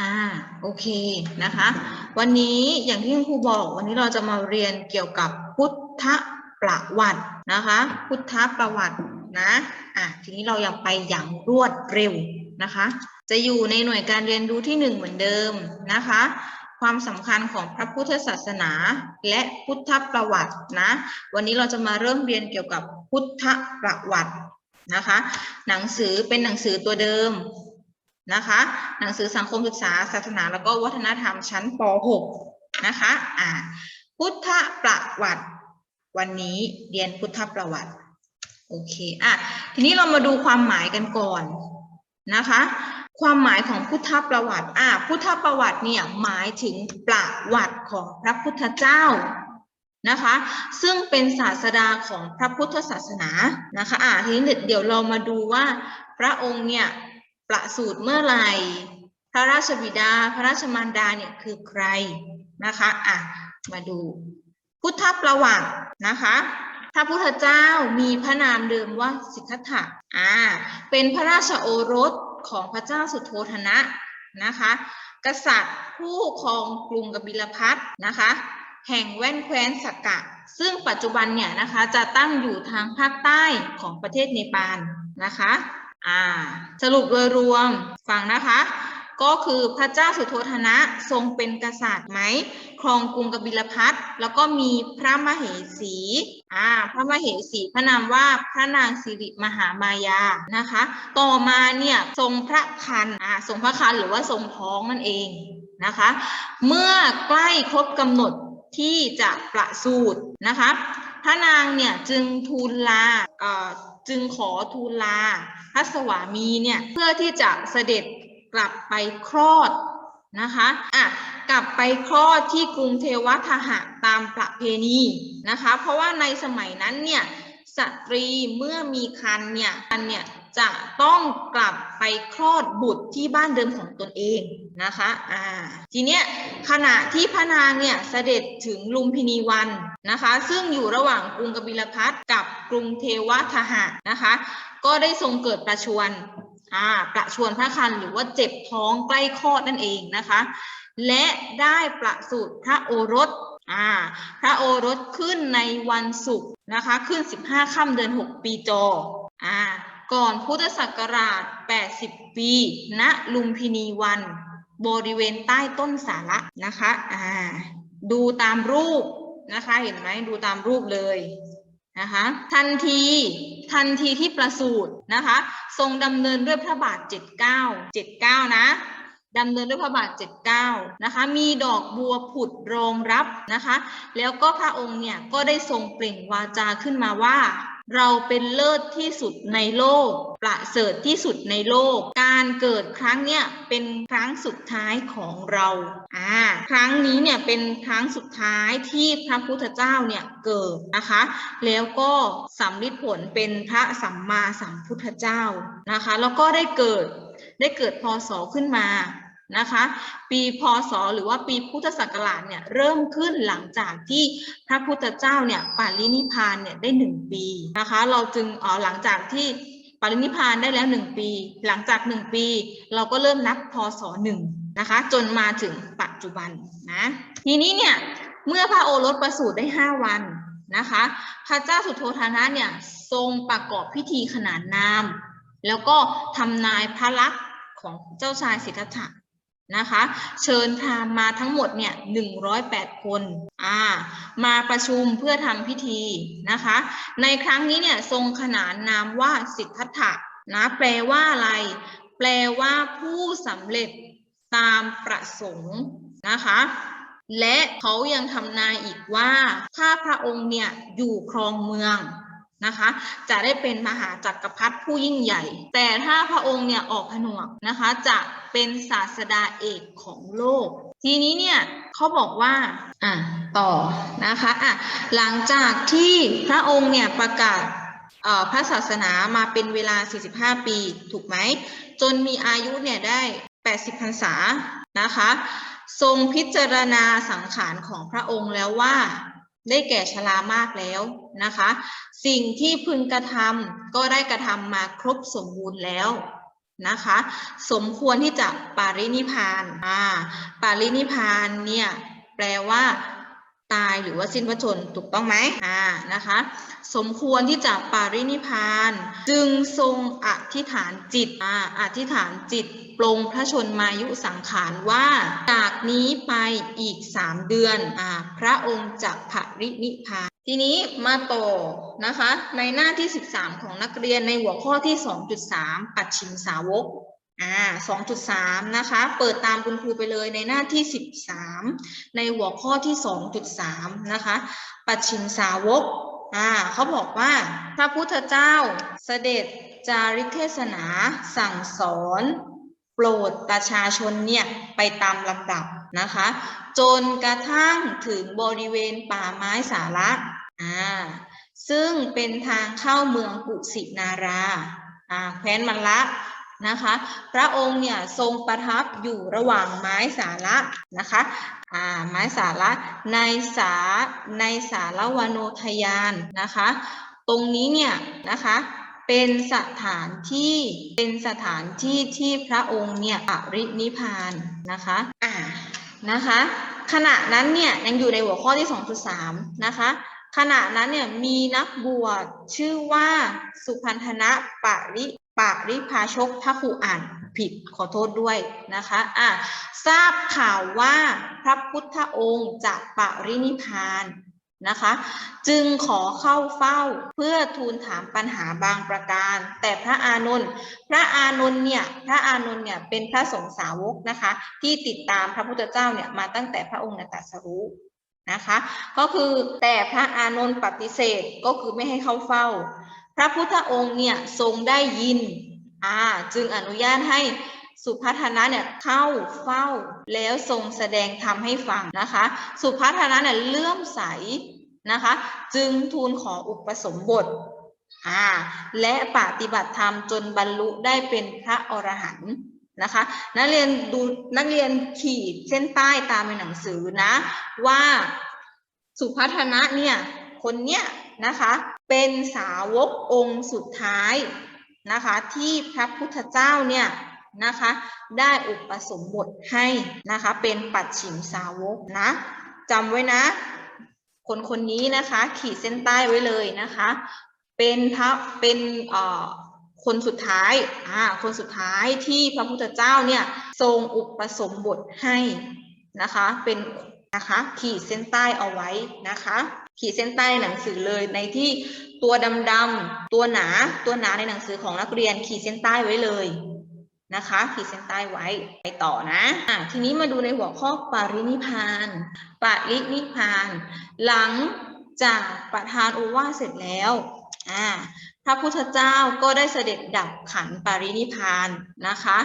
อ่าโอเคนะคะ วันนี้อย่างที่ครูบอก วันนี้เราจะมาเรียนเกี่ยวกับพุทธประวัตินะคะ พุทธประวัตินะอะทีนี้เราอยังไปอย่างรวดเร็วนะคะ จะอยู่ในหน่วยการเรียนรู้ที่หนึ่งเหมือนเดิมนะคะ ความสำคัญของพระพุทธศาสนาและพุทธประวัตินะ วันนี้เราจะมาเริ่มเรียนเกี่ยวกับพุทธประวัตินะคะ หนังสือเป็นหนังสือตัวเดิม นะคะ หนังสือสังคมศึกษา ศาสนา แล้วก็วัฒนธรรมชั้นป .6 นะคะอ่าพุทธประวัติ วันนี้เรียนพุทธประวัติโอเคอะทีนี้เรามาดูความหมายกันก่อนนะคะ ความหมายของพุทธประวัติอ่าพุทธประวัติเนี่ยหมายถึงประวัติของพระพุทธเจ้านะคะ ซึ่งเป็นศาสดาของพระพุทธศาสนานะคะอ่าทีนี้เดี๋ยวเรามาดูว่าพระองค์เนี่ย ประสูติเมื่อไหร่ พระราชบิดา พระราชมารดาเนี่ยคือใครนะคะอะมาดู พุทธประวัตินะคะพระพุทธเจ้ามีพระนามเดิมว่าสิทธัตถะอ่าเป็นพระราชโอรสของพระเจ้าสุโธธนะนะคะ กษัตริย์ผู้ครองกรุงกบิลพัทนะคะ แห่งแว่นแคว้นสักกะ ซึ่งปัจจุบันเนี่ยนะคะจะตั้งอยู่ทางภาคใต้ของประเทศเนปาลนะคะ อ่า สรุปโดยรวมฟังนะคะ ก็คือพระเจ้าสุโธธนะทรงเป็นกษัตริย์ไหม ครองกรุงกบิลพัทแล้วก็มีพระมเหสีอ่าพระมเหสีพระนามว่าพระนางสิริมหามายานะคะ ต่อมาเนี่ยทรงพระคันอ่าทรงพระคันหรือว่าทรงท้องนั่นเองนะคะ เมื่อใกล้ครบกำหนดที่จะประสูตินะคะ พระนางเนี่ยจึงทูลลาเอ่อ จึงขอทูลลาพระสวามีเนี่ยเพื่อที่จะเสด็จกลับไปคลอดนะคะอะกลับไปคลอดที่กรุงเทวทหะตามประเพณีนะคะ เพราะว่าในสมัยนั้นเนี่ยสตรีเมื่อมีคันเนี่ยคันเนี่ย จะต้องกลับไปคลอดบุตรที่บ้านเดิมของตนเองนะคะอ่าทีเนี้ยขณะที่พระนางเนี่ยเสด็จถึงลุมพินีวันนะคะ ซึ่งอยู่ระหว่างกรุงกบิลพัทกับกรุงเทวทหะนะคะ ก็ได้ทรงเกิดประชวรอ่าประชวรพระคันหรือว่าเจ็บท้องใกล้คลอดนั่นเองนะคะ และได้ประสูติพระโอรสอ่าพระโอรสขึ้นในวันศุกร์นะคะ ขึ้น 15 ค่ำเดือน 6 ปีจออ่า ก่อนพุทธศักราช 80 ปี ณ ลุมพินีวัน บริเวณใต้ต้นสาระนะคะ อ่า ดูตามรูปนะคะ เห็นไหมดูตามรูปเลยนะคะทันทีทันทีที่ประสูตินะคะ ทรงดำเนินด้วยพระบาท 79 79 นะดำเนินด้วยพระบาท 79 นะคะ มีดอกบัวผุดรองรับนะคะ แล้วก็พระองค์เนี่ยก็ได้ทรงเปล่งวาจาขึ้นมาว่า เราเป็นเลิศที่สุดในโลก ประเสริฐที่สุดในโลก การเกิดครั้งเนี่ยเป็นครั้งสุดท้ายของเราอ่าครั้งนี้เนี่ยเป็นครั้งสุดท้ายที่พระพุทธเจ้าเนี่ยเกิดนะคะ แล้วก็สำลิดผลเป็นพระสัมมาสัมพุทธเจ้านะคะ แล้วก็ได้เกิดได้เกิดพศขึ้นมา นะคะ ปีพศหรือว่าปีพุทธศักราชเนี่ยเริ่มขึ้นหลังจากที่พระพุทธเจ้าเนี่ยปารินิพานเนี่ยได้หนึ่งปีนะคะ เราจึงอ๋อหลังจากที่ปารินิพานได้แล้วหนึ่งปี หลังจากหนึ่งปี เราก็เริ่มนับพศหนึ่งนะคะ จนมาถึงปัจจุบันนะทีนี้เนี่ยเมื่อพระโอรสประสูติได้ห้าวันนะคะ พระเจ้าสุโธทนะเนี่ยทรงประกอบพิธีขนานนาม แล้วก็ทำนายพระลักษณ์ของเจ้าชายสิทธัตถะ นะคะ เชิญพราหมณ์มาทั้งหมดเนี่ยหนึ่งร้อยแปดคนอ่ามาประชุมเพื่อทำพิธีนะคะ ในครั้งนี้เนี่ยทรงขนานนามว่าสิทธัตถะนะแปลว่าอะไร แปลว่าผู้สำเร็จตามประสงค์นะคะและเขายังทำนายอีกว่าถ้าพระองค์เนี่ยอยู่ครองเมือง นะคะ จะได้เป็นมหาจักรพรรดิผู้ยิ่งใหญ่ แต่ถ้าพระองค์เนี่ยออกผนวกนะคะ จะเป็นศาสดาเอกของโลก ทีนี้เนี่ยเขาบอกว่าอะต่อนะคะอะหลังจากที่พระองค์เนี่ยประกาศพระศาสนามาเป็นเวลา 45 ปี ถูกไหม จนมีอายุเนี่ยได้ 80พรรษา นะคะ ทรงพิจารณาสังขารของพระองค์แล้วว่า ได้แก่ชรามากแล้วนะคะ สิ่งที่พึงกระทำก็ได้กระทำมาครบสมบูรณ์แล้วนะคะ สมควรที่จะปารินิพานอ่าปารินิพพานเนี่ยแปลว่า ตายหรือว่าสิ้นพระชนถูกต้องไหมอ่านะคะ สมควรที่จะปารินิพาน จึงทรงอธิษฐานจิตอ่าอธิษฐานจิตปลงพระชนมายุสังขารว่าจากนี้ไปอีกสามเดือนอ่าพระองค์จะปารินิพานทีนี้มาต่อนะคะในหน้าที่ 13 ของนักเรียนในหัวข้อที่ 2.3 ปัจฉิมสาวก อ่า2.3นะคะ เปิดตามคุณครูไปเลยในหน้าที่13ในหัวข้อที่2.3นะคะ ปัจฉิมสาวกอ่าเขาบอกว่าพระพุทธเจ้าเสด็จจาริกเทศนาสั่งสอนโปรดประชาชนเนี่ยไปตามลำดับนะคะ จนกระทั่งถึงบริเวณป่าไม้สาระอ่าซึ่งเป็นทางเข้าเมืองกุสินาราอ่าแคว้นมันละ นะคะ พระองค์เนี่ยทรงประทับอยู่ระหว่างไม้สาระนะคะอ่าไม้สาระในสาในสารวโนทยานนะคะ ตรงนี้เนี่ยนะคะเป็นสถานที่เป็นสถานที่ที่พระองค์เนี่ยปรินิพานนะคะอ่านะคะ ขณะนั้นเนี่ยยังอยู่ในหัวข้อที่ 2.3 นะคะขณะนั้นเนี่ยมีนักบวชชื่อว่าสุพันธนะปริ ปากริภาชกถ้าครูอ่านผิดขอโทษด้วยนะคะอะทราบข่าวว่าพระพุทธองค์จะปรินิพานนะคะ จึงขอเข้าเฝ้าเพื่อทูลถามปัญหาบางประการ แต่พระอานนท์พระอานนท์เนี่ยพระอานนท์เนี่ยเป็นพระสงฆ์สาวกนะคะ ที่ติดตามพระพุทธเจ้าเนี่ยมาตั้งแต่พระองค์นตรัสรู้นะคะ ก็คือแต่พระอานนท์ปฏิเสธก็คือไม่ให้เข้าเฝ้า พระพุทธองค์เนี่ยทรงได้ยินอ่าจึงอนุญาตให้สุพัฒนะเนี่ยเข้าเฝ้าแล้วทรงแสดงธรรมให้ฟังนะคะ สุพัฒนะเนี่ยเลื่อมใสนะคะ จึงทูลขออุปสมบทอ่าและปฏิบัติธรรมจนบรรลุได้เป็นพระอรหันต์นะคะ นักเรียนดูนักเรียนขีดเส้นใต้ตามในหนังสือนะ ว่าสุพัฒนะเนี่ยคนเนี้ยนะคะ เป็นสาวกองค์สุดท้ายนะคะ ที่พระพุทธเจ้าเนี่ยนะคะ ได้อุปสมบทให้นะคะ เป็นปัจฉิมสาวกนะจำไว้นะ คนคนนี้นะคะ ขีดเส้นใต้ไว้เลยนะคะ เป็นพระเป็นเอ่อคนสุดท้ายอ่าคนสุดท้ายที่พระพุทธเจ้าเนี่ยทรงอุปสมบทให้นะคะ เป็นนะคะ ขีดเส้นใต้เอาไว้นะคะ ขีดเส้นใต้หนังสือเลยในที่ตัวดำๆตัวหนาตัวหนาในหนังสือของนักเรียนขีดเส้นใต้ไว้เลยนะคะ ขีดเส้นใต้ไว้ไปต่อนะอะทีนี้มาดูในหัวข้อปรินิพานปรินิพาน หลังจากประทานโอวาเสร็จแล้วอ่าพระพุทธเจ้าก็ได้เสด็จดับขันปรินิพานนะคะ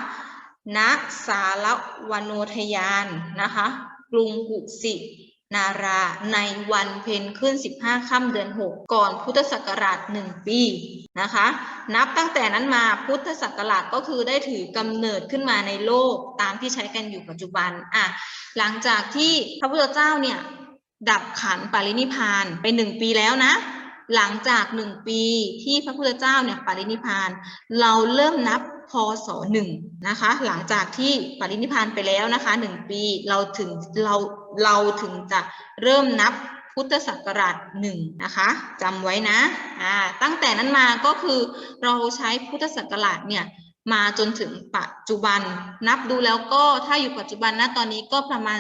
ณสารวโนทยานนะคะ กรุงกุสิ นาราในวันเพ็ญขึ้น 15 ค่ำเดือน 6 ก่อนพุทธศักราช 1 ปีนะคะ นับตั้งแต่นั้นมาพุทธศักราชก็คือได้ถือกำเนิดขึ้นมาในโลกตามที่ใช้กันอยู่ปัจจุบันอะหลังจากที่พระพุทธเจ้าเนี่ย ดับขันธ์ปรินิพานไปหนึ่งปีแล้วนะ หลังจากหนึ่งปีที่พระพุทธเจ้าเนี่ยปรินิพาน เราเริ่มนับ พศหนึ่งนะคะ หลังจากที่ปรินิพานไปแล้วนะคะหนึ่งปีเราถึงเราเราถึงจะเริ่มนับพุทธศักราชหนึ่งนะคะจำไว้นะอ่าตั้งแต่นั้นมาก็คือเราใช้พุทธศักราชเนี่ยมาจนถึงปัจจุบัน นับดูแล้วก็ถ้าอยู่ปัจจุบันนะตอนนี้ก็ประมาณ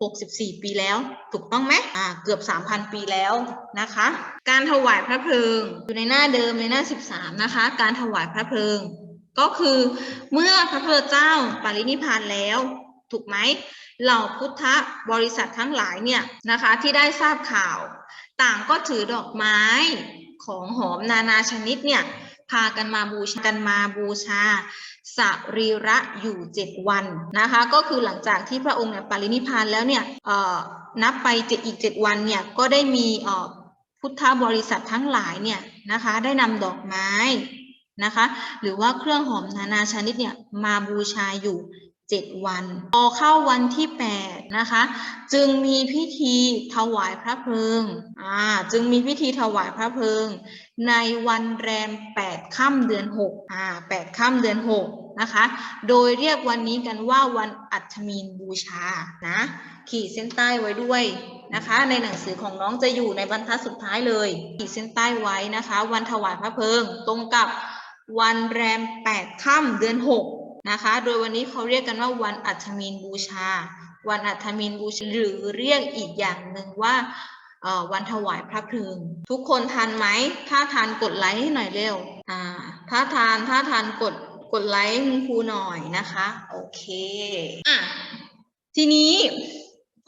64 ปีแล้ว ถูกต้องไหมอ่าเกือบ 3,000 ปีแล้วนะคะ การถวายพระเพลิงอยู่ในหน้าเดิมในหน้า 13 นะคะ การถวายพระเพลิง ก็คือเมื่อพระพุทธเจ้าปรินิพานแล้ว ถูกไหมเหล่าพุทธบริษัททั้งหลายเนี่ยนะคะที่ได้ทราบข่าว ต่างก็ถือดอกไม้ของหอมนานาชนิดเนี่ยพากันมาบูชากันมาบูชา สรีระอยู่เจ็ดวันนะคะ ก็คือหลังจากที่พระองค์เนี่ยปรินิพานแล้วเนี่ยเอ่อนับไปเจ็ดอีกเจ็ดวันเนี่ยก็ได้มีอ่อพุทธบริษัททั้งหลายเนี่ยนะคะได้นำดอกไม้นะคะหรือว่าเครื่องหอมนานาชนิดเนี่ยมาบูชาอยู่เจ็ดวัน พอเข้าวันที่แปดนะคะ จึงมีพิธีถวายพระเพลิงอ่าจึงมีพิธีถวายพระเพลิง ในวันแรมแปดค่ำเดือนหกอ่าแปดค่ำเดือนหก นะคะ โดยเรียกวันนี้กันว่าวันอัฐมีนบูชา นะ ขีดเส้นใต้ไว้ด้วยนะคะ ในหนังสือของน้องจะอยู่ในบรรทัดสุดท้ายเลย ขีดเส้นใต้ไว้นะคะ วันถวายพระเพลิง ตรงกับวันแรมแปดค่ำเดือนหกนะคะ โดยวันนี้เขาเรียกกันว่าวันอัฐมีนบูชา วันอัฐมีนบูชา หรือเรียกอีกอย่างหนึ่งว่าวันถวายพระเพลิง ทุกคนทันไหม ถ้าทันกดไลค์ให้หน่อยเร็วอ่าถ้าทานถ้าทานกด กดไลค์คุณครูหน่อยนะคะ โอเคอะทีนี้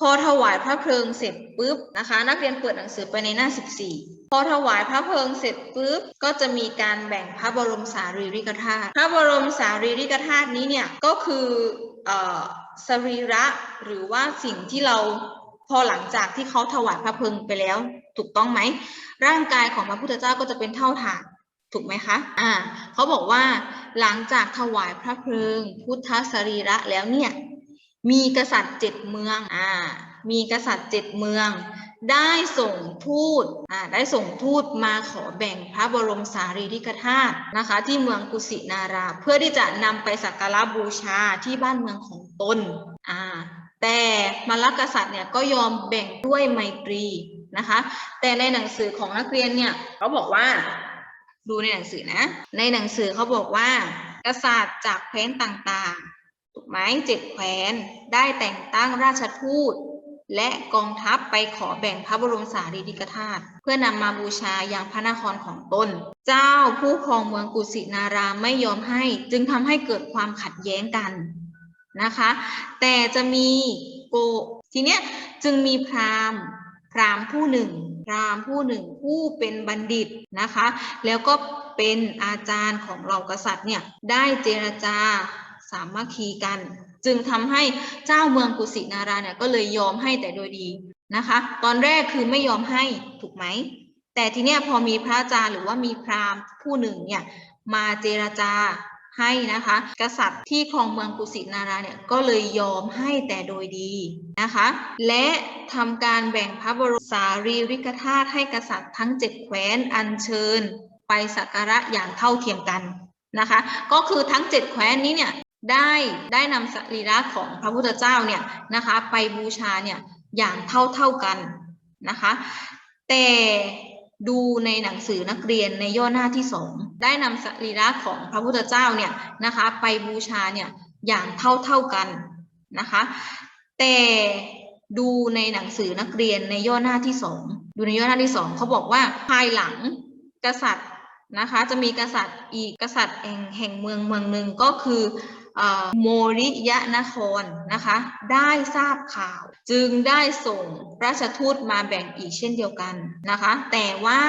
พอถวายพระเพลิงเสร็จปุ๊บนะคะ นักเรียนเปิดหนังสือไปในหน้า 14 พอถวายพระเพลิงเสร็จปุ๊บก็จะมีการแบ่งพระบรมสารีริกธาตุพระบรมสารีริกธาตุนี้เนี่ยก็คือเอ่อสรีระหรือว่าสิ่งที่เราพอหลังจากที่เขาถวายพระเพลิงไปแล้ว ถูกต้องไหม ร่างกายของพระพุทธเจ้าก็จะเป็นเท่าฐานถูกไหมคะ อ่า เขาบอกว่า หลังจากถวายพระเพลิง พุทธสรีระแล้วเนี่ยมีกษัตริย์เจ็ดเมืองอ่ามีกษัตริย์เจ็ดเมือง ได้ส่งทูตอ่าได้ส่งทูตมาขอแบ่งพระบรมสารีริกธาตุนะคะ ที่เมืองกุสินารา เพื่อที่จะนำไปสักการะบูชาที่บ้านเมืองของตนอ่าแต่มลกษัตริย์เนี่ยก็ยอมแบ่งด้วยไมตรีนะคะ แต่ในหนังสือของนักเรียนเนี่ยเขาบอกว่า ดูในหนังสือนะ ในหนังสือเขาบอกว่า กษัตริย์จากแคว้นต่างๆ ถูกไหมเจ็ดแคว้นได้แต่งตั้งราชทูต และกองทัพไปขอแบ่งพระบรมสารีริกธาตุเพื่อนำมาบูชาอยังพระนครของตน เจ้าผู้ครองเมืองกุสินาราไม่ยอมให้จึงทำให้เกิดความขัดแย้งกันนะคะ แต่จะมีโกทีเนี้ยจึงมีพราหมณ์พราหมณ์ผู้หนึ่ง พราหมณ์ผู้หนึ่งผู้เป็นบัณฑิตนะคะ แล้วก็เป็นอาจารย์ของเหล่ากษัตริย์เนี่ยได้เจรจาสามัคคีกัน จึงทำให้เจ้าเมืองกุสินาราเนี่ยก็เลยยอมให้แต่โดยดีนะคะ ตอนแรกคือไม่ยอมให้ถูกไหม แต่ทีเนี้ยพอมีพระอาจารย์หรือว่ามีพราหมณ์ผู้หนึ่งเนี่ยมาเจรจา ให้นะคะ กษัตริย์ที่ครองเมืองกุสินาราเนี่ยก็เลยยอมให้แต่โดยดีนะคะ และทำการแบ่งพระบรมสารีริกธาตุให้กษัตริย์ทั้งเจ็ดแคว้นอัญเชิญ ไปสักการะอย่างเท่าเทียมกันนะคะ ก็คือทั้งเจ็ดแคว้นนี้เนี่ยได้ได้นำสรีระของพระพุทธเจ้าเนี่ยนะคะ ไปบูชาเนี่ยอย่างเท่าเท่ากันนะคะ แต่ ดูในหนังสือนักเรียนในย่อหน้าที่สองได้นำสรีระของพระพุทธเจ้าเนี่ยนะคะไปบูชาเนี่ยอย่างเท่าเท่ากันนะคะแต่ดูในหนังสือนักเรียนในย่อหน้าที่สองดูในย่อหน้าที่สองเขาบอกว่าภายหลังกษัตริย์นะคะจะมีกษัตริย์อีกกษัตริย์แห่งเมืองเมืองหนึ่งก็คือ โมริยะนครนะคะ ได้ทราบข่าว จึงได้ส่งราชทูตมาแบ่งอีกเช่นเดียวกันนะคะ แต่ว่า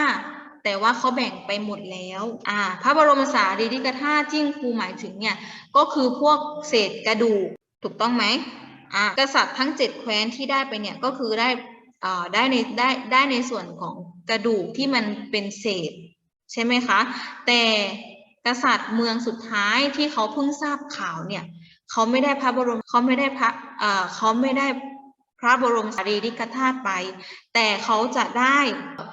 แต่ว่าเขาแบ่งไปหมดแล้ว อ่า พระบรมสารีริกธาตุที่ครูหมายถึงเนี่ย ก็คือพวกเศษกระดูกถูกต้องไหมอ่ากษัตริย์ทั้งเจ็ดแคว้นที่ได้ไปเนี่ยก็คือได้อ่าได้ในได้ได้ในส่วนของกระดูกที่มันเป็นเศษ ใช่ไหมคะ แต่ กษัตริย์เมืองสุดท้ายที่เขาเพิ่งทราบข่าวเนี่ยเขาไม่ได้พระบรมเขาไม่ได้พระเอ่อเขาไม่ได้พระบรมสารีริกธาตุไป แต่เขาจะได้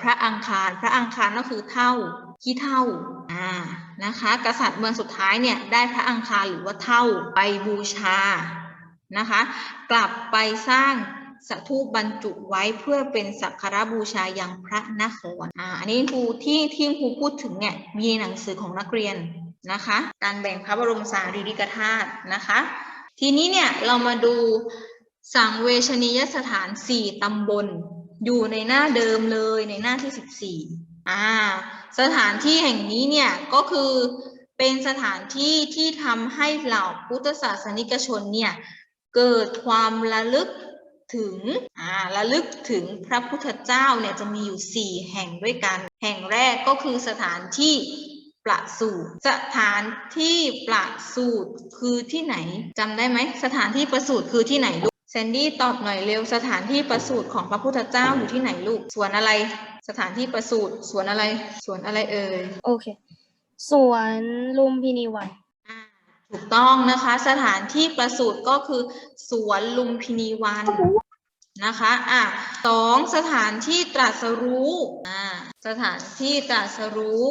พระอังคาร พระอังคารก็คือเท่าขี้เท่าอ่านะคะ กษัตริย์เมืองสุดท้ายเนี่ยได้พระอังคารหรือว่าเท่าไปบูชานะคะ กลับไปสร้าง สถูปบรรจุไว้เพื่อเป็นสักการบูชายังพระนครอ่าอันนี้ครูที่ที่ครูพูดถึงเนี่ยมีหนังสือของนักเรียนนะคะ การแบ่งพระบรมสารีริกธาตุนะคะ ทีนี้เนี่ยเรามาดูสังเวชนียสถานสี่ตำบล อยู่ในหน้าเดิมเลยในหน้าที่สิบสี่อ่าสถานที่แห่งนี้เนี่ยก็คือเป็นสถานที่ที่ทำให้เหล่าพุทธศาสนิกชนเนี่ยเกิดความระลึก ถึงอ่าระลึกถึงพระพุทธเจ้าเนี่ยจะมีอยู่สี่แห่งด้วยกัน แห่งแรกก็คือสถานที่ประสูติสถานที่ประสูติคือที่ไหนจำได้ไหมสถานที่ประสูติคือที่ไหนลูกแซนดี้ตอบหน่อยเร็วสถานที่ประสูติของพระพุทธเจ้าอยู่ที่ไหนลูกสวนอะไร สถานที่ประสูติสวนอะไรสวนอะไรเอ่ยโอเคสวนลุมพินีวัน ถูกต้องนะคะ สถานที่ประสูติก็คือสวนลุมพินีวันนะคะอะสองสถานที่ตรัสรู้อ่าสถานที่ตรัสรู้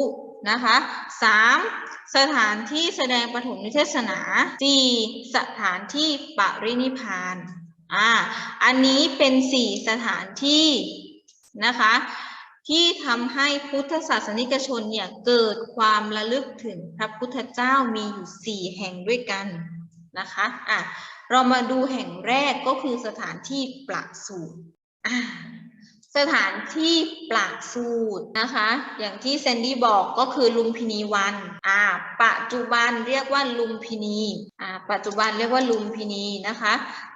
นะคะสามสถานที่แสดงปฐมนิเทศนาสี่สถานที่ปรินิพพานอ่าอันนี้เป็นสี่สถานที่นะคะ ที่ทำให้พุทธศาสนิกชนเนี่ยเกิดความระลึกถึงพระพุทธเจ้ามีอยู่สี่แห่งด้วยกันนะคะอะเรามาดูแห่งแรกก็คือสถานที่ประสูติอะ สถานที่ประสูตินะคะ อย่างที่แซนดี้บอกก็คือลุมพินีวันอ่าปัจจุบันเรียกว่าลุมพินีอ่าปัจจุบันเรียกว่าลุมพินีนะคะ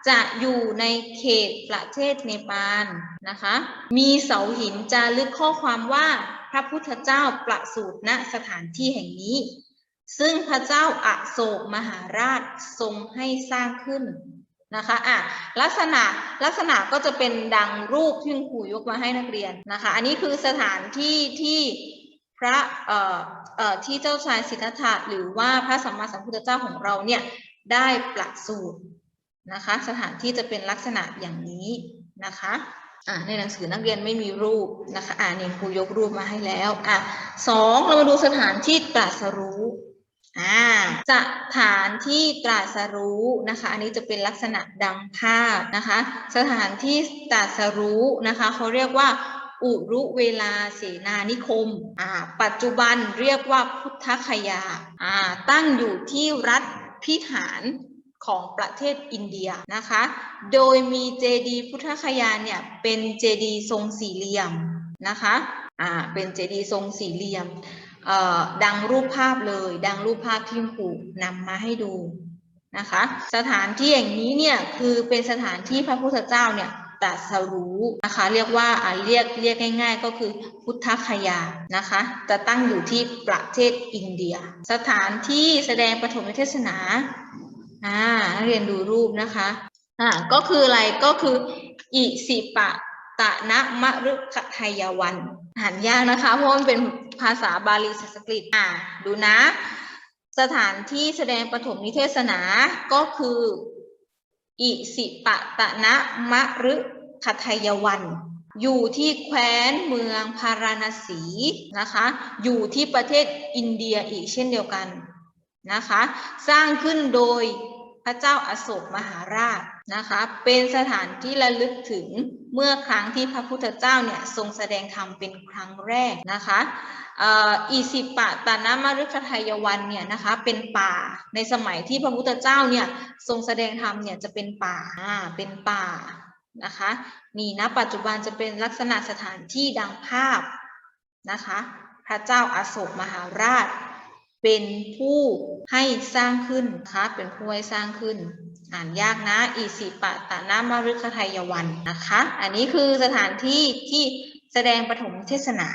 จะอยู่ในเขตประเทศเนปาลนะคะ มีเสาหินจารึกข้อความว่าพระพุทธเจ้าประสูติณสถานที่แห่งนี้ ซึ่งพระเจ้าอาโศกมหาราชทรงให้สร้างขึ้น นะคะอะลักษณะลักษณะก็จะเป็นดังรูปที่คุณครูยกมาให้นักเรียนนะคะ อันนี้คือสถานที่ที่พระเอ่อเอ่อที่เจ้าชายสิทธัตถะหรือว่าพระสัมมาสัมพุทธเจ้าของเราเนี่ยได้ประสูตินะคะ สถานที่จะเป็นลักษณะอย่างนี้นะคะอ่าในหนังสือนักเรียนไม่มีรูปนะคะอ่านี่ครูยกรูปมาให้แล้วอะสองเรามาดูสถานที่ตรัสรู้ อ่าสถานที่ตรัสรู้นะคะ อันนี้จะเป็นลักษณะดังภาพนะคะ สถานที่ตรัสรู้นะคะเขาเรียกว่าอุรุเวลาเสนานิคม อ่า ปัจจุบันเรียกว่าพุทธคยา อ่า ตั้งอยู่ที่รัฐพิหารของประเทศอินเดียนะคะ โดยมีเจดีพุทธคยาเนี่ยเป็นเจดีทรงสี่เหลี่ยมนะคะ อ่า เป็นเจดีทรงสี่เหลี่ยม ดังรูปภาพเลย ดังรูปภาพที่ครูนำมาให้ดูนะคะ สถานที่อย่างนี้เนี่ยคือเป็นสถานที่พระพุทธเจ้าเนี่ยตรัสรู้นะคะ เรียกว่าอ่าเรียกเรียกง่าย ๆ ก็คือพุทธคยานะคะ จะตั้งอยู่ที่ประเทศอินเดีย สถานที่แสดงปฐมเทศนาอ่าเรียนดูรูปนะคะอ่าก็คืออะไรก็คืออิสิปะ ตะนะมะรุคไทยวันอ่านยากนะคะ เพราะมันเป็นภาษาบาลีสันสกฤตอ่าดูนะ สถานที่แสดงปฐมนิเทศนาก็คืออิสิปะตะนะมะรุคไทยวันอยู่ที่แคว้นเมืองพาราณสีนะคะ อยู่ที่ประเทศอินเดียอีกเช่นเดียวกันนะคะ สร้างขึ้นโดยพระเจ้าอาโศกมหาราชนะคะ เป็นสถานที่ระลึกถึง เมื่อครั้งที่พระพุทธเจ้าเนี่ยทรงแสดงธรรมเป็นครั้งแรกนะคะอิสิปะตานามฤคทายวันเนี่ยนะคะเป็นป่าในสมัยที่พระพุทธเจ้าเนี่ยทรงแสดงธรรมเนี่ยจะเป็นป่าอ่าเป็นป่านะคะนี่นะปัจจุบันจะเป็นลักษณะสถานที่ดังภาพนะคะพระเจ้าอาโศกมหาราช เป็นผู้ให้สร้างขึ้นนะคะเป็นผู้ให้สร้างขึ้น อ่านยากนะอิสิปะตะนามฤคทายวันนะคะ อันนี้คือสถานที่ที่แสดงปฐมเทศนา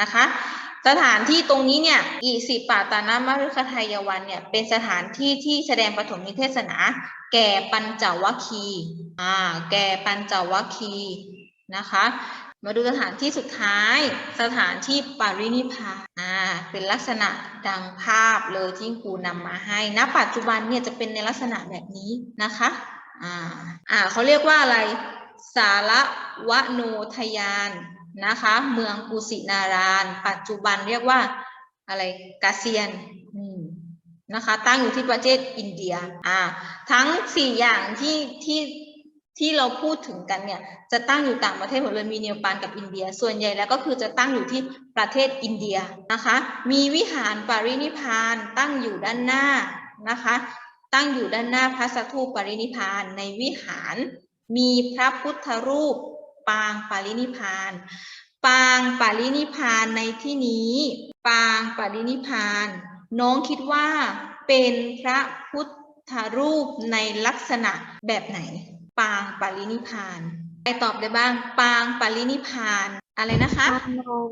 นะคะ สถานที่ตรงนี้เนี่ยอิสิปะตะนามฤคทายวันเนี่ยเป็นสถานที่ที่แสดงปฐมนิเทศนา แก่ปัญจวัคคีอ่าแก่ปัญจวัคคีนะคะ มาดูสถานที่สุดท้าย สถานที่ปรินิพพานอ่าเป็นลักษณะดังภาพเลยที่ครูนำมาให้ณปัจจุบันเนี่ยจะเป็นในลักษณะแบบนี้นะคะอ่าอ่าเขาเรียกว่าอะไร สารวโนทยานนะคะ เมืองกุสินาราน ปัจจุบันเรียกว่าอะไรกาเซียนนะคะ ตั้งอยู่ที่ประเทศอินเดียอ่าทั้งสี่อย่างที่ที่ ที่เราพูดถึงกันเนี่ยจะตั้งอยู่ต่างประเทศหมดเลยมีเนปาลกับอินเดีย ส่วนใหญ่แล้วก็คือจะตั้งอยู่ที่ประเทศอินเดียนะคะ มีวิหารปารินิพานตั้งอยู่ด้านหน้านะคะ ตั้งอยู่ด้านหน้าพระสถูปปรินิพานในวิหาร มีพระพุทธรูปปางปารินิพาน ปางปารินิพานในที่นี้ ปางปารินิพาน น้องคิดว่าเป็นพระพุทธรูปในลักษณะแบบไหน ปางปรินิพพานใครตอบได้บ้าง ปางปรินิพพานอะไรนะคะปางนอน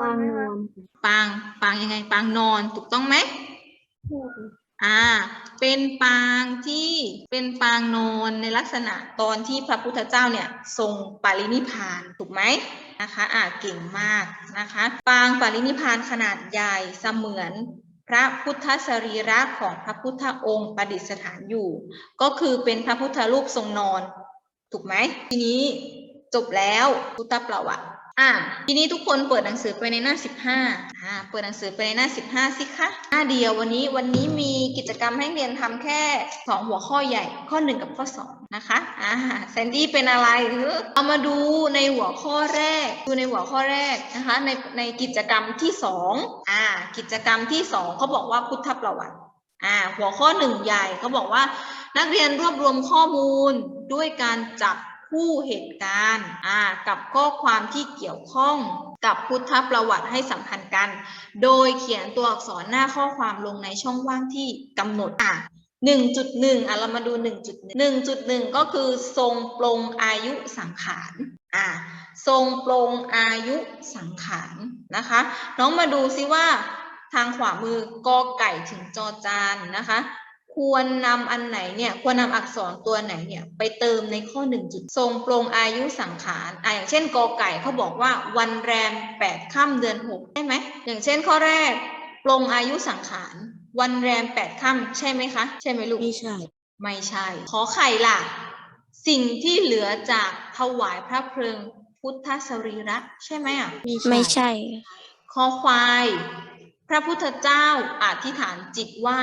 ปางนอนปางปางยังไง ปางนอนถูกต้องไหมอ่า เป็นปางที่เป็นปางนอนในลักษณะตอนที่พระพุทธเจ้าเนี่ยทรงปรินิพพานถูกไหมนะคะ อ่าเก่งมากนะคะ ปางปรินิพพานขนาดใหญ่เสมือน พระพุทธสรีระของพระพุทธองค์ประดิษฐานอยู่ ก็คือเป็นพระพุทธรูปทรงนอน ถูกไหม ทีนี้จบแล้วพุทธประวัติ อะทีนี้ทุกคนเปิดหนังสือไปในหน้า 15อ่าเปิดหนังสือไปในหน้า 15 สิคะหน้าเดียววันนี้วันนี้มีกิจกรรมให้เรียนทำแค่ 2 หัวข้อใหญ่ ข้อ 1 กับข้อ 2 นะคะอ่าแซนดี้เป็นอะไรเออเอามาดูในหัวข้อแรก ดูในหัวข้อแรกนะคะในในกิจกรรมที่ 2อ่ากิจกรรมที่ 2เขาบอกว่าพุทธประวัติอ่าหัวข้อหนึ่งใหญ่เขาบอกว่า นักเรียนรวบรวมข้อมูลด้วยการจับ ผู้เหตุการณ์อ่ากับข้อความที่เกี่ยวข้องกับพุทธประวัติให้สัมพันธ์กัน โดยเขียนตัวอักษรหน้าข้อความลงในช่องว่างที่กำหนดอะ1.1อะเรามาดู 1.1 1.1 ก็คือทรงปลงอายุสังขารอ่าทรงปลงอายุสังขารนะคะ น้องมาดูซิว่าทางขวามือกอไก่ถึงจอจานนะคะ ควรนำอันไหนเนี่ยควรนำอักษรตัวไหนเนี่ยไปเติมในข้อหนึ่งจุดทรงปรงอายุสังขารอะอย่างเช่นกอไก่เขาบอกว่าวันแรมแปดค่ำเดือนหกใช่ไหมอย่างเช่นข้อแรกปรงอายุสังขารวันแรมแปดค่ำใช่ไหมคะ ใช่ไหมลูกไม่ใช่ ไม่ใช่ ขอไข่ล่ะ สิ่งที่เหลือจากถวายพระเพลิงพุทธสรีระใช่ไหมอะไม่ใช่คอควาย พระพุทธเจ้าอธิษฐานจิตว่า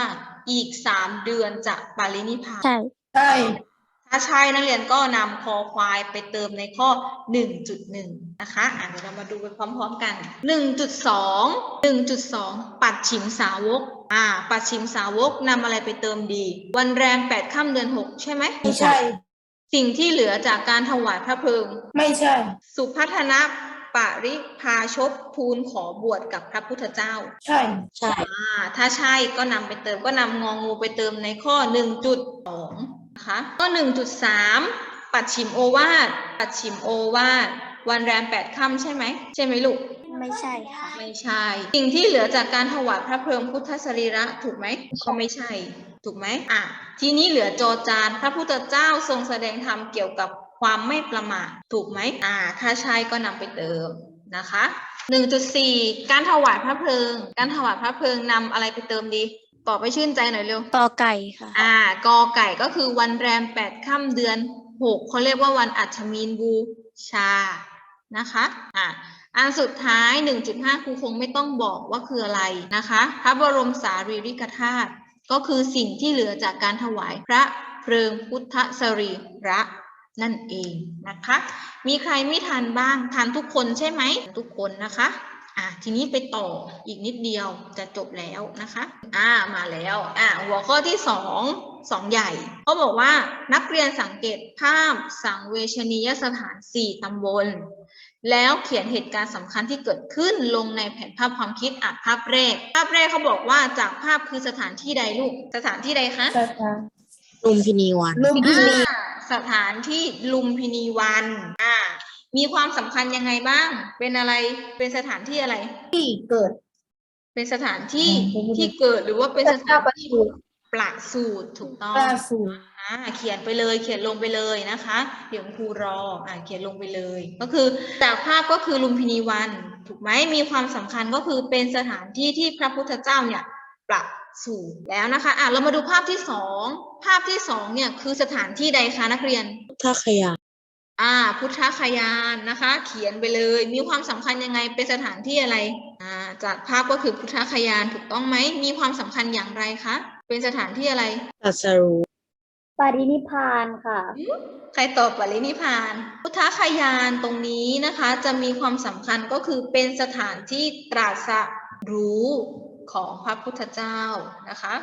อีกสามเดือนจะปรินิพพานใช่ใช่ถ้าใช่นักเรียนก็นำคอควายไปเติมในข้อ 1.1 นะคะอะเดี๋ยวเรามาดูไปพร้อมๆกัน 1.2 1.2 ปัดฉิมสาวก อ่า ปัดฉิมสาวกนำอะไรไปเติมดี วันแรม8ค่ำเดือน 6 ใช่ไหมไม่ใช่ สิ่งที่เหลือจากการถวายพระเพลิง ไม่ใช่ สุพัฒน ปริพาชพทูลขอบวชกับพระพุทธเจ้า ใช่ใช่อ่าถ้าใช่ก็นำไปเติมก็นำงองูไปเติมในข้อ 1.2นะคะข้อ 1.3 ปัดฉิมโอวาทปัดฉิมโอวาทวันแรมแปดค่ำใช่ไหมใช่ไหมลูกไม่ใช่ค่ะไม่ใช่ สิ่งที่เหลือจากการถวายพระเพลิงพุทธสรีระถูกไหมก็ไม่ใช่ ถูกไหมอะทีนี้เหลือจอจานพระพุทธเจ้าทรงแสดงธรรมเกี่ยวกับ ความไม่ประมาทถูกไหมอ่า ถ้าใช่ก็นำไปเติมนะคะ 1.4 การถวายพระเพลิง การถวายพระเพลิงนำอะไรไปเติมดีตอบไปชื่นใจหน่อยเร็วกอไก่ค่ะ อ่ากอไก่ก็คือวันแรมแปดค่ำเดือนหกเขาเรียกว่าวันอัชมีนบูชานะคะ อ่าอันสุดท้าย 1.5 ครูคงไม่ต้องบอกว่าคืออะไรนะคะ พระบรมสารีริกธาตุก็คือสิ่งที่เหลือจากการถวายพระเพลิงพุทธสรีระ นั่นเองนะคะ มีใครไม่ทันบ้างทันทุกคนใช่ไหม ทุกคนนะคะอะทีนี้ไปต่ออีกนิดเดียวจะจบแล้วนะคะ อ่ามาแล้วอ่าหัวข้อที่สองสองใหญ่เขาบอกว่านักเรียนสังเกตภาพสังเวชนียสถานสี่ตำบล แล้วเขียนเหตุการณ์สำคัญที่เกิดขึ้นลงในแผนภาพความคิดอะภาพแรก ภาพแรกเขาบอกว่าจากภาพคือสถานที่ใดลูก สถานที่ใดคะสถานลุมพินีวันลุมพินีอ่า สถานที่ลุมพินีวันอ่ามีความสำคัญยังไงบ้าง เป็นอะไร เป็นสถานที่อะไร ที่เกิด เป็นสถานที่อืมที่เกิดหรือว่าเป็นสถานที่ประสูติประสูตรถูกต้องล่าสุดอ่าเขียนไปเลย เขียนลงไปเลยนะคะ เดี๋ยวครูรออ่าเขียนลงไปเลย ก็คือจากภาพก็คือลุมพินีวัน ถูกไหมมีความสำคัญก็คือเป็นสถานที่ที่พระพุทธเจ้าเนี่ยประสูติแล้วนะคะ อะเรามาดูภาพที่สอง ภาพที่สองเนี่ยคือสถานที่ใดคะนักเรียนถ้าขยะอ่า พุทธคยานนะคะ เขียนไปเลย มีความสำคัญยังไงเป็นสถานที่อะไรอ่าจากภาพก็คือพุทธคยานถูกต้องไหมมีความสำคัญอย่างไรคะเป็นสถานที่อะไรตรัสรู้ปรินิพพานค่ะ ใครตอบปรินิพพาน พุทธคยานตรงนี้นะคะ จะมีความสำคัญก็คือเป็นสถานที่ตรัสรู้ของพระพุทธเจ้านะคะ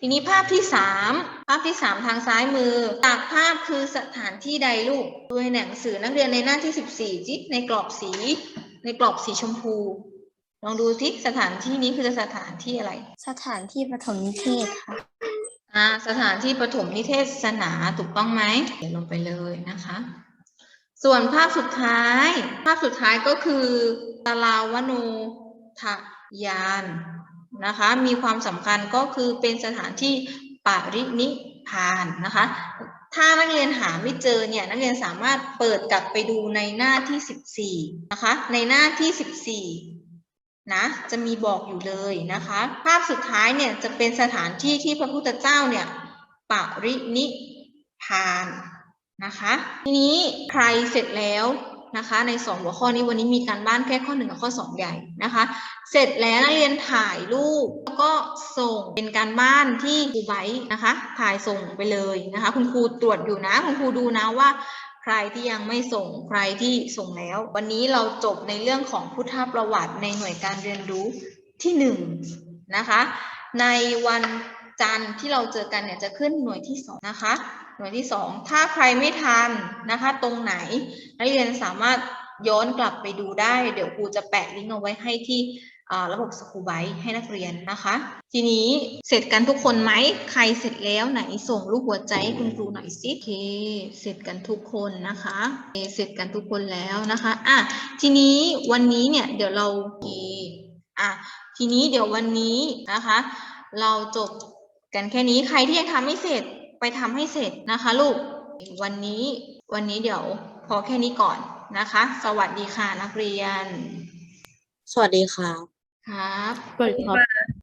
ทีนี้ภาพที่สามภาพที่สามทางซ้ายมือ จากภาพคือสถานที่ใดลูกโดยหนังสือนักเรียนในหน้าที่สิบสี่จิในกรอบสี ในกรอบสีชมพู ลองดูที่สถานที่นี้คือสถานที่อะไร สถานที่ปฐมนิเทศค่ะอ่าสถานที่ประถมนิเทศนาถูกต้องไหมเขียนลงไปเลยนะคะ ส่วนภาพสุดท้าย ภาพสุดท้ายก็คือตาราวโนทยาน นะคะมีความสำคัญก็คือเป็นสถานที่ปรินิพานนะคะถ้านักเรียนหาไม่เจอเนี่ยนักเรียนสามารถเปิดกลับไปดูในหน้าที่ 14นะคะในหน้าที่ 14นะจะมีบอกอยู่เลยนะคะภาพสุดท้ายเนี่ยจะเป็นสถานที่ที่พระพุทธเจ้าเนี่ยปรินิพานนะคะทีนี้ใครเสร็จแล้ว นะคะ ในสองหัวข้อนี้วันนี้มีการบ้านแค่ข้อหนึ่งกับข้อสองใหญ่นะคะ เสร็จแล้วนักเรียนถ่ายรูปแล้วก็ส่งเป็นการบ้านที่ครูไบร์ทนะคะ ถ่ายส่งไปเลยนะคะ คุณครูตรวจอยู่นะ คุณครูดูนะว่าใครที่ยังไม่ส่งใครที่ส่งแล้ว วันนี้เราจบในเรื่องของพุทธประวัติในหน่วยการเรียนรู้ที่หนึ่งนะคะ ในวันจันทร์ที่เราเจอกันเนี่ยจะขึ้นหน่วยที่สองนะคะ หน่วยที่สองถ้าใครไม่ทันนะคะ ตรงไหนนักเรียนสามารถย้อนกลับไปดูได้ เดี๋ยวครูจะแปะลิงก์เอาไว้ให้ที่ระบบสกูไบให้นักเรียนนะคะ ทีนี้เสร็จกันทุกคนไหม ใครเสร็จแล้วไหนส่งรูปหัวใจให้คุณครูหน่อยสิโอเค เสร็จกันทุกคนนะคะเสร็จกันทุกคนแล้วนะคะอะทีนี้วันนี้เนี่ยเดี๋ยวเราอเอะทีนี้เดี๋ยววันนี้นะคะ เราจบกันแค่นี้ใครที่ยังทำไม่เสร็จ ไปทำให้เสร็จนะคะลูก วันนี้วันนี้เดี๋ยวพอแค่นี้ก่อนนะคะ สวัสดีค่ะนักเรียน สวัสดีค่ะครับ สวัสดีครับ